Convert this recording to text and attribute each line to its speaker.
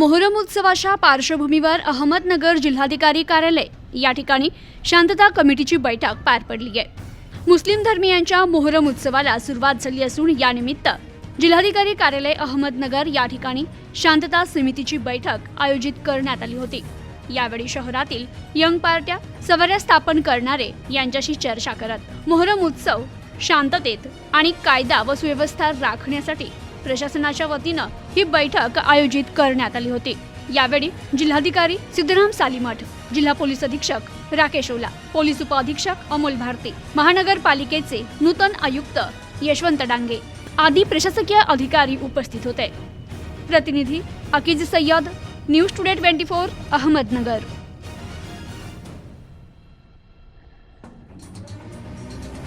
Speaker 1: मोहरम उत्सवाच्या पार्श्वभूमीवर अहमदनगर जिल्हाधिकारी कार्यालय. या ठिकाणी शांतता कमिटीची बैठक पार पडली आहे. मुस्लिम धर्मियांच्या मोहरम उत्सवाला सुरुवात झाली असून यानिमित्त जिल्हाधिकारी कार्यालय अहमदनगर या ठिकाणी शांतता समितीची बैठक आयोजित करण्यात आली होती. यावेळी शहरातील यंग पार्ट्या सवाऱ्या स्थापन करणारे यांच्याशी चर्चा करत मोहरम उत्सव शांततेत आणि कायदा व सुव्यवस्था राखण्यासाठी प्रशासनाच्या वतीनं ही बैठक आयोजित करण्यात आली होती. यावेळी जिल्हाधिकारी सिद्धराम सालीमठ जिल्हा पोलीस अधीक्षक राकेश ओला पोलीस उपअधीक्षक अमोल भारती महानगरपालिकेचे नूतन आयुक्त यशवंत डांगे आदी प्रशासकीय अधिकारी उपस्थित होते. प्रतिनिधी Akeez Sayyad news today twenty four Ahmednagar.